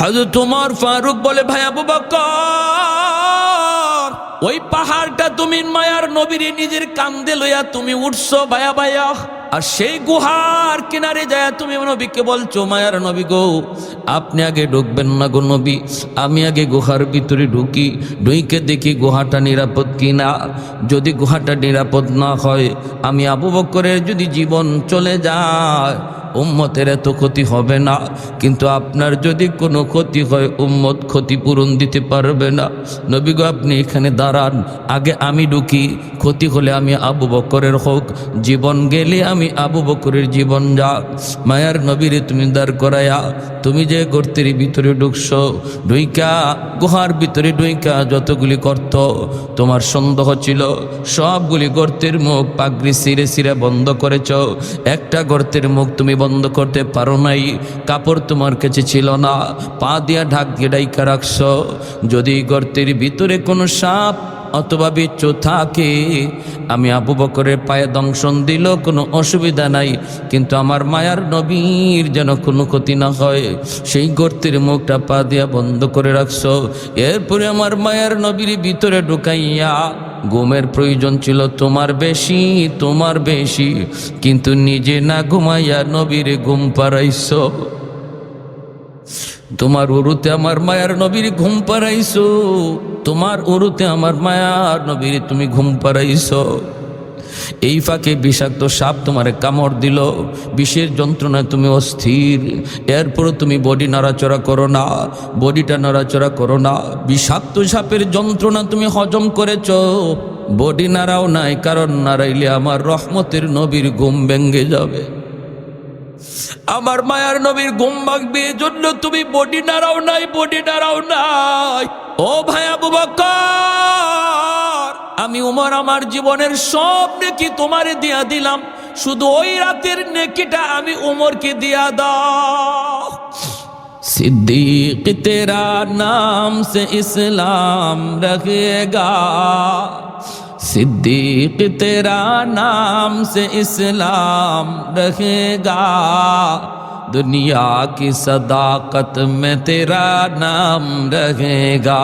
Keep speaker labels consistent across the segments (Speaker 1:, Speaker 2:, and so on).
Speaker 1: হাজর তোমার ফারুক বলে, ভাই আবু বকর, ওই পাহাড়টা তুমি মায়ার নবীর নিজের কান্দে লইয়া তুমি উঠছো, ভায়া ভাইয়া আর সেই গুহার কিনারে যায় তুমি নবীকে বলছো, মায়ার নবী গো, আপনি আগে ঢুকবেন না গো নবী। আমি আগে গুহার ভিতরে ঢুকি, ঢুইকে দেখি গুহাটা নিরাপদ কিনা। যদি গুহাটা নিরাপদ না হয়, আমি আবু বকরের যদি জীবন চলে যায় উম্মতের এত ক্ষতি হবে না। কিন্তু আপনার যদি কোনো ক্ষতি হয়, উম্মত ক্ষতিপূরণ দিতে পারবে না। নবী গো আপনি এখানে দাঁড়ান। আগে আমি ঢুকি। ক্ষতি হলে আমি আবু বকরের হোক। জীবন গেলে আমি আবু বকরের জীবন যা। মায়ার নবীরে তুমি দাঁড় করায়া, তুমি যে গর্তের ভিতরে ঢুকছো ডুইকা গুহার ভিতরে ডুইকা যতগুলি গর্ত, তোমার সন্দেহ ছিল, সবগুলি গর্তের মুখ পাগড়ি সিরে সিরে বন্ধ করেছ। একটা গর্তের মুখ তুমি বন্ধ করতে পারো নাই। কাপড় তোমার কাছে ছিল না। পা দিয়া ঢাক দিয়ে ডাইকা রাখছ। যদি গর্তের ভিতরে কোনো সাপ অথবা বিচ্ছু থাকে, আমি আবু বকরের পায়ে দংশন দিল কোনো অসুবিধা নাই। কিন্তু আমার মায়ার নবীর যেন কোনো ক্ষতি না হয়, সেই গর্তের মুখটা পা দিয়া বন্ধ করে রাখছ। এরপরে আমার মায়ার নবীর ভিতরে ঢুকাইয়া ঘুমের প্রয়োজন ছিল তোমার বেশি তোমার বেশি। কিন্তু নিজে না ঘুমাইয়া নবীর ঘুম পাড়াইছ। তোমার উরুতে আমার মায়ার নবীর ঘুম পারাইস তোমার উরুতে আমার মায়ার নবীর তুমি ঘুম পাড়াইছো। এই ফাঁকে বিষাক্ত সাপ তোমার কামড় দিল। বিষের যন্ত্রণায় তুমি অস্থির। এরপরও তুমি বডি নাড়াচড়া করো না। বডিটা নাড়াচড়া করো না। বিষাক্ত সাপের যন্ত্রণা তুমি হজম করেছ। বডি নাড়াও নাই, কারণ নাড়াইলে আমার রহমতের নবীর ঘুম ভেঙ্গে যাবে। আমার মায়ার নবীর ঘুম ভাঙবে জন্য তুমি বডি নাড়াও নাই, বডি নাড়াও নাই। ও ভাই আবু বকর! আমি উমর আমার জীবনের সব নেকি তোমারে দিয়া দিলাম শুধু ওই রাতের নেকিটা আমি উমরকে দিয়া দাও सिद्दीक तेरा नाम से इस्लाम रखेगा सिद्दीक तेरा नाम से इस्लाम रखेगा दुनिया की सदाकत में तेरा नाम रहेगा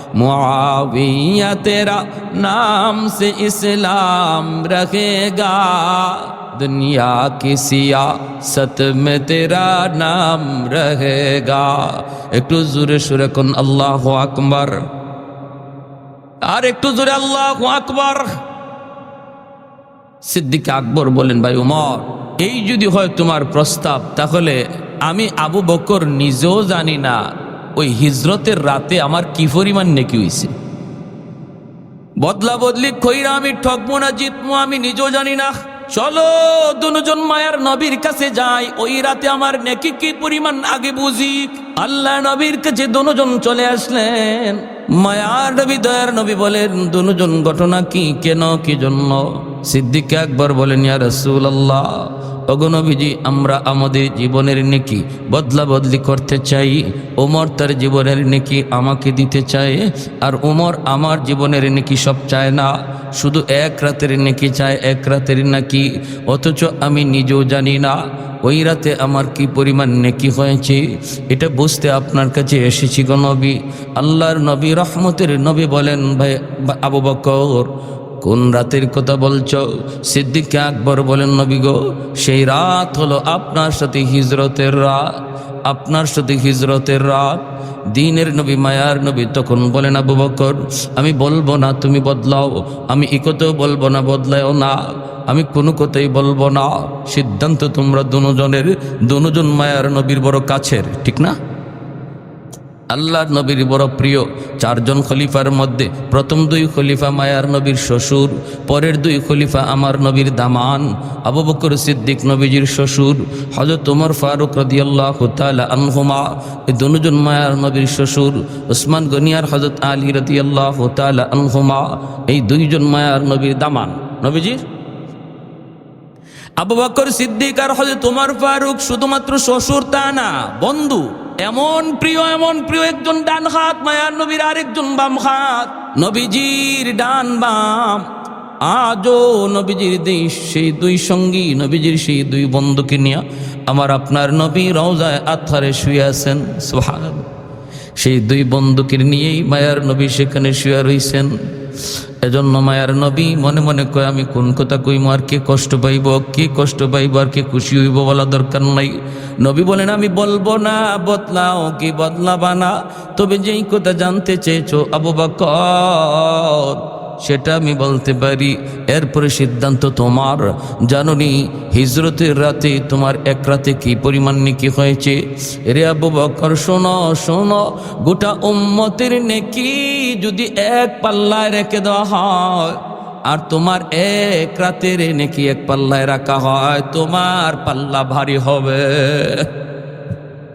Speaker 1: معاویہ তেরা নাম সে ইসলাম رکھے দুনিয়া কিসিয়া کی سیاست میں تیرا نام একটু জোরে সুরে কোন আল্লাহ আকবর আর একটু জোরে আল্লাহ আকবর সিদ্দিক আকবর বলেন ভাই উমর এই যদি হয় তোমার প্রস্তাব, তাহলে আমি আবু বকর নিজেও জানি না ওই হিজরতের রাতে আমার কি পরিমাণ নেকি হয়েছে বদলা বদলি খইরা আমি ঠকবো না, জিতবো আমি নিজেও জানি না। চলো, দুজন মায়ার নবীর কাছে যাই, ওই রাতে আমার নেকি কি পরিমাণ আগে বুঝি? আল্লাহ নবীর কাছে দুজন চলে আসলেন। মায়ার নবী, দয়ার নবী বলেন, দুজন ঘটনা কি, কেন, কি জন্য? সিদ্দিক একবার বলেন, ইয়া রসুল আল্লাহ অগনবীজি আমরা আমাদের জীবনের নেকি বদলা বদলি করতে চাই। ওমর তার জীবনের নেকি আমাকে দিতে চায়, আর ওমর আমার জীবনের নেকি সব চায় না। শুধু এক রাতের নেকি চায়, এক রাতের নাকি, অথচ আমি নিজেও জানি না ওই রাতে আমার কি পরিমাণ নেকি হয়েছে। এটা বুঝতে আপনার কাছে এসেছি গো নবী। আল্লাহর নবী, রহমতের নবী বলেন, ভাই, আবু বকর কোন রাতের কথা বলছ? সিদ্দিককে আকবর বলেন, নবী গো, সেই রাত হলো আপনার সাথে হিজরতের রাত, আপনার সাথে হিজরতের রাত। দিনের নবী, মায়ার নবী তখন বলেন, আবু বকর, আমি বলব না, তুমি বদলাও। আমি একতেও বলব না বদলাও না। আমি কোনো কথাই বলব না। সিদ্ধান্ত তোমরা দুজনের, দুজন মায়ার নবীর বড় কাছের, ঠিক না? আল্লাহর নবীর বড় প্রিয় চারজন খলিফার মধ্যে প্রথম দুই খলিফা মায়ার নবীর শ্বশুর, পরের দুই খলিফা আমার নবীর দামান, আবু বকর সিদ্দিক নবীজির শ্বশুর হজরত উমর ফারুক রদিয়াল্লাহ তালা আনহুমা, এই দুজন মায়ার নবীর শ্বশুর ওসমান গনিয়ার হজরত আলী রদিয়াল্লাহ তালা আনহুমা, এই দুইজন মায়ার নবীর দামান। নবীজির আবু বকর সিদ্দিক আর হজরত উমর ফারুক শুধুমাত্র শ্বশুর তা না, বন্ধু। এমন প্রিয় এমন প্রিয় একজন ডান হাত, মায়ার নবীর আরেকজন বাম হাত। নবীজির ডান বাম। আজও নবীজির দেশ সেই দুই সঙ্গী, নবীজির সেই দুই বন্ধুকে নিয়ে আমার আপনার নবী রওজায় আথারে শুয়ে আছেন। সোহাগ সেই দুই বন্ধুকে নিয়েই মায়ার নবী সেখানে শুয়ে রইছেন। এজন্য মায়ার নবী মনে মনে কয়, আমি কোন কথা কইম? আর কে কষ্ট পাইব? কে কষ্ট পাইব? আর কে খুশি হইব বলা দরকার নাই। নবী বলেন, আমি বলব না, বদলাও কি বদলাবা না। তবে যেই কথা জানতে চেয়েছো, আবু বকর সেটা আমি বলতে পারি। এরপরে সিদ্ধান্ত তোমার। জাননি, হিজরতের রাতে তোমার এক রাতে কি পরিমাণ নেকি হয়েছে? রে আবু বকর, শোনো শোনো, গোটা উম্মতের নেকি যদি এক পাল্লায় রেখে দেওয়া হয়, আর তোমার এক রাতের নেকি এক পাল্লায় রাখা হয়, তোমার পাল্লা ভারী হবে।